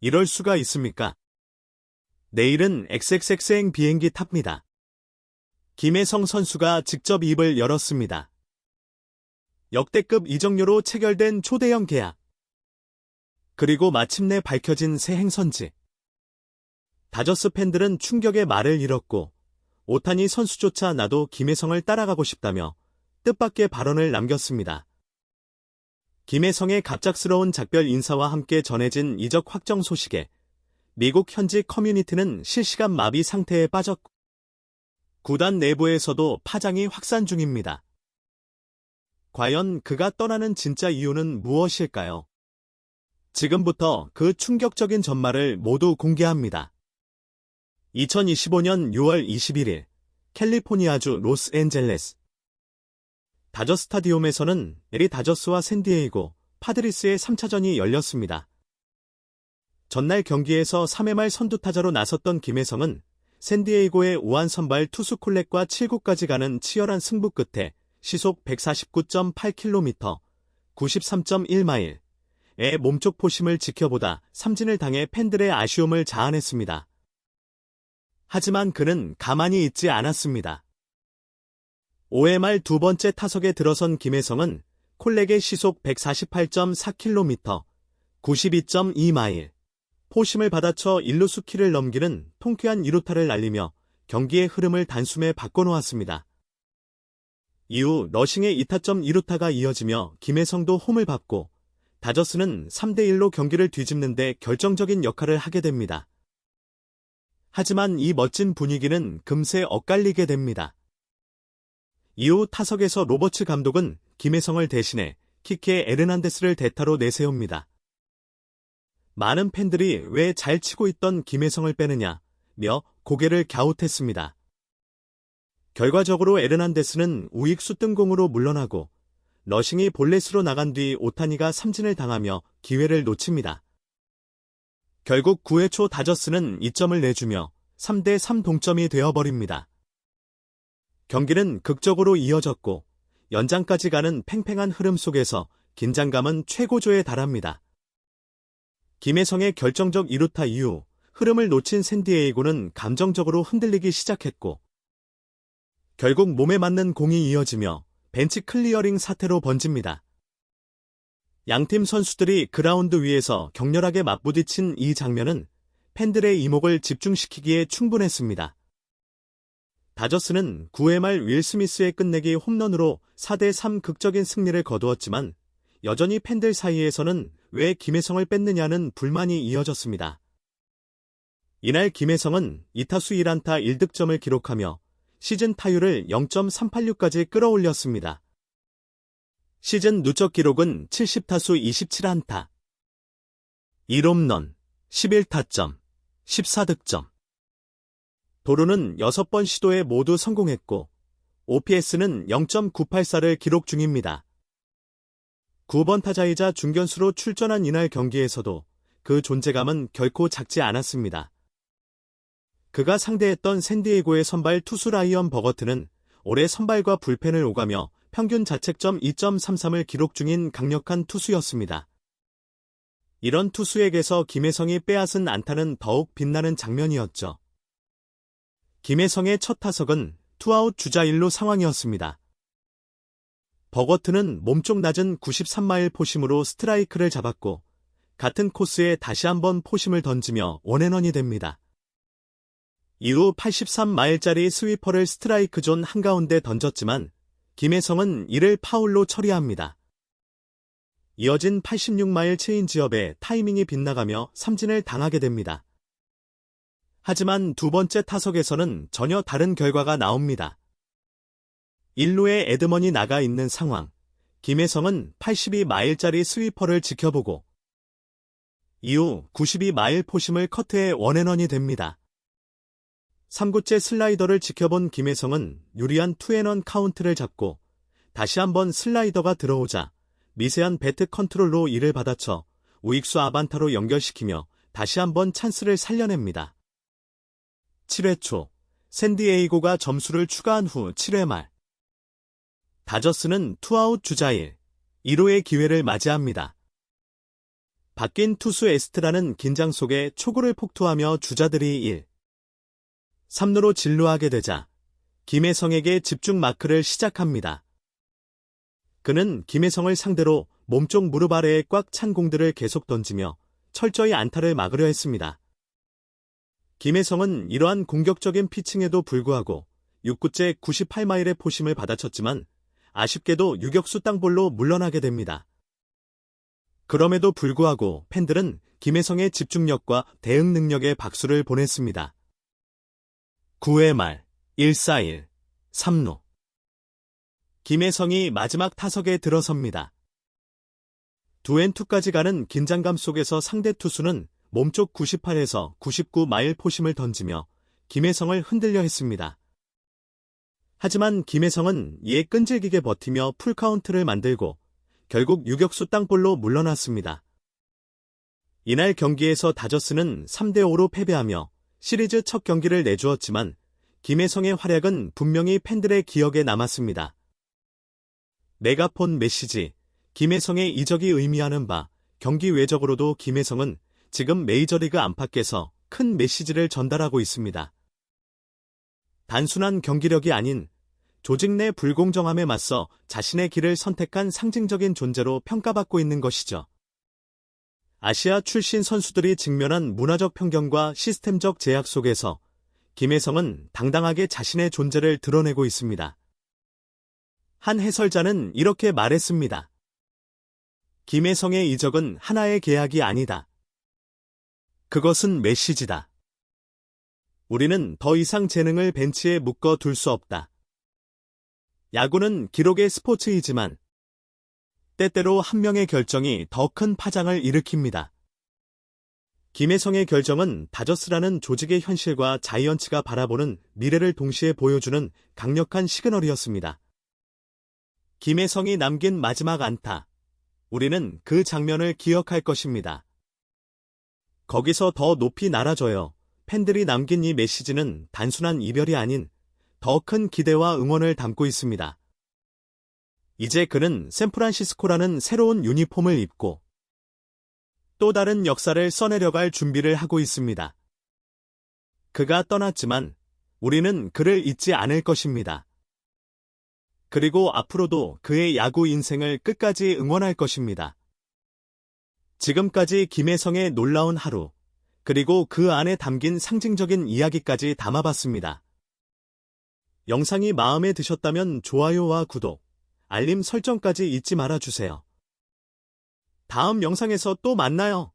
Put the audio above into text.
이럴 수가 있습니까? 내일은 XXX행 비행기 탑니다. 김혜성 선수가 직접 입을 열었습니다. 역대급 이적료로 체결된 초대형 계약. 그리고 마침내 밝혀진 새 행선지. 다저스 팬들은 충격의 말을 잃었고 오타니 선수조차 나도 김혜성을 따라가고 싶다며 뜻밖의 발언을 남겼습니다. 김혜성의 갑작스러운 작별 인사와 함께 전해진 이적 확정 소식에 미국 현지 커뮤니티는 실시간 마비 상태에 빠졌고 구단 내부에서도 파장이 확산 중입니다. 과연 그가 떠나는 진짜 이유는 무엇일까요? 지금부터 그 충격적인 전말을 모두 공개합니다. 2025년 6월 21일 캘리포니아주 로스앤젤레스 다저 스타디움에서는 에리 다저스와 샌디에이고 파드리스의 3차전이 열렸습니다. 전날 경기에서 3회 말 선두타자로 나섰던 김혜성은 샌디에이고의 우한 선발 투수 콜렉과 7구까지 가는 치열한 승부 끝에 시속 149.8km, 93.1마일, 의 몸쪽 포심을 지켜보다 삼진을 당해 팬들의 아쉬움을 자아냈습니다. 하지만 그는 가만히 있지 않았습니다. 5회 말 두 번째 타석에 들어선 김혜성은 콜렉의 시속 148.4km, 92.2마일, 포심을 받아쳐 1루수 키를 넘기는 통쾌한 2루타를 날리며 경기의 흐름을 단숨에 바꿔놓았습니다. 이후 러싱의 2타점 2루타가 이어지며 김혜성도 홈을 받고 다저스는 3대1로 경기를 뒤집는데 결정적인 역할을 하게 됩니다. 하지만 이 멋진 분위기는 금세 엇갈리게 됩니다. 이후 타석에서 로버츠 감독은 김혜성을 대신해 키케 에르난데스를 대타로 내세웁니다. 많은 팬들이 왜 잘 치고 있던 김혜성을 빼느냐며 고개를 갸웃했습니다. 결과적으로 에르난데스는 우익수 뜬공으로 물러나고 러싱이 볼넷으로 나간 뒤 오타니가 삼진을 당하며 기회를 놓칩니다. 결국 9회 초 다저스는 2점을 내주며 3대3 동점이 되어버립니다. 경기는 극적으로 이어졌고 연장까지 가는 팽팽한 흐름 속에서 긴장감은 최고조에 달합니다. 김혜성의 결정적 2루타 이후 흐름을 놓친 샌디에이고는 감정적으로 흔들리기 시작했고 결국 몸에 맞는 공이 이어지며 벤치 클리어링 사태로 번집니다. 양팀 선수들이 그라운드 위에서 격렬하게 맞부딪힌 이 장면은 팬들의 이목을 집중시키기에 충분했습니다. 다저스는 9회 말 윌 스미스의 끝내기 홈런으로 4대3 극적인 승리를 거두었지만 여전히 팬들 사이에서는 왜 김혜성을 뺐느냐는 불만이 이어졌습니다. 이날 김혜성은 2타수 1안타 1득점을 기록하며 시즌 타율을 0.386까지 끌어올렸습니다. 시즌 누적 기록은 70타수 27안타, 1홈런, 11타점, 14득점. 도루는 6번 시도에 모두 성공했고, OPS는 0.984를 기록 중입니다. 9번 타자이자 중견수로 출전한 이날 경기에서도 그 존재감은 결코 작지 않았습니다. 그가 상대했던 샌디에고의 선발 투수 라이언 버거트는 올해 선발과 불펜을 오가며 평균 자책점 2.33을 기록 중인 강력한 투수였습니다. 이런 투수에게서 김혜성이 빼앗은 안타는 더욱 빛나는 장면이었죠. 김혜성의 첫 타석은 투아웃 주자 1루 상황이었습니다. 버거트는 몸쪽 낮은 93마일 포심으로 스트라이크를 잡았고 같은 코스에 다시 한번 포심을 던지며 원앤원이 됩니다. 이후 83마일짜리 스위퍼를 스트라이크 존 한가운데 던졌지만 김혜성은 이를 파울로 처리합니다. 이어진 86마일 체인지업에 타이밍이 빗나가며 삼진을 당하게 됩니다. 하지만 두 번째 타석에서는 전혀 다른 결과가 나옵니다. 1루에 에드먼이 나가 있는 상황. 김혜성은 82마일짜리 스위퍼를 지켜보고 이후 92마일 포심을 커트해 원앤원이 됩니다. 3구째 슬라이더를 지켜본 김혜성은 유리한 투앤원 카운트를 잡고 다시 한번 슬라이더가 들어오자 미세한 배트 컨트롤로 이를 받아쳐 우익수 아반타로 연결시키며 다시 한번 찬스를 살려냅니다. 7회 초 샌디에이고가 점수를 추가한 후 7회 말 다저스는 투아웃 주자일 1호의 기회를 맞이합니다. 바뀐 투수 에스트라는 긴장 속에 초구를 폭투하며 주자들이 1, 3루로 진루하게 되자 김혜성에게 집중 마크를 시작합니다. 그는 김혜성을 상대로 몸쪽 무릎 아래에 꽉 찬 공들을 계속 던지며 철저히 안타를 막으려 했습니다. 김혜성은 이러한 공격적인 피칭에도 불구하고 6구째 98마일의 포심을 받아쳤지만 아쉽게도 유격수 땅볼로 물러나게 됩니다. 그럼에도 불구하고 팬들은 김혜성의 집중력과 대응 능력에 박수를 보냈습니다. 9회 말 1-4-1 3루 김혜성이 마지막 타석에 들어섭니다. 두앤투까지 가는 긴장감 속에서 상대 투수는 몸쪽 98에서 99마일 포심을 던지며 김혜성을 흔들려 했습니다. 하지만 김혜성은 이에 끈질기게 버티며 풀카운트를 만들고 결국 유격수 땅볼로 물러났습니다. 이날 경기에서 다저스는 3대5로 패배하며 시리즈 첫 경기를 내주었지만 김혜성의 활약은 분명히 팬들의 기억에 남았습니다. 메가폰 메시지 김혜성의 이적이 의미하는 바 경기 외적으로도 김혜성은 지금 메이저리그 안팎에서 큰 메시지를 전달하고 있습니다. 단순한 경기력이 아닌 조직 내 불공정함에 맞서 자신의 길을 선택한 상징적인 존재로 평가받고 있는 것이죠. 아시아 출신 선수들이 직면한 문화적 편견과 시스템적 제약 속에서 김혜성은 당당하게 자신의 존재를 드러내고 있습니다. 한 해설자는 이렇게 말했습니다. 김혜성의 이적은 하나의 계약이 아니다. 그것은 메시지다. 우리는 더 이상 재능을 벤치에 묶어 둘 수 없다. 야구는 기록의 스포츠이지만 때때로 한 명의 결정이 더 큰 파장을 일으킵니다. 김혜성의 결정은 다저스라는 조직의 현실과 자이언츠가 바라보는 미래를 동시에 보여주는 강력한 시그널이었습니다. 김혜성이 남긴 마지막 안타. 우리는 그 장면을 기억할 것입니다. 거기서 더 높이 날아줘요. 팬들이 남긴 이 메시지는 단순한 이별이 아닌 더 큰 기대와 응원을 담고 있습니다. 이제 그는 샌프란시스코라는 새로운 유니폼을 입고 또 다른 역사를 써내려갈 준비를 하고 있습니다. 그가 떠났지만 우리는 그를 잊지 않을 것입니다. 그리고 앞으로도 그의 야구 인생을 끝까지 응원할 것입니다. 지금까지 김혜성의 놀라운 하루, 그리고 그 안에 담긴 상징적인 이야기까지 담아봤습니다. 영상이 마음에 드셨다면 좋아요와 구독, 알림 설정까지 잊지 말아주세요. 다음 영상에서 또 만나요.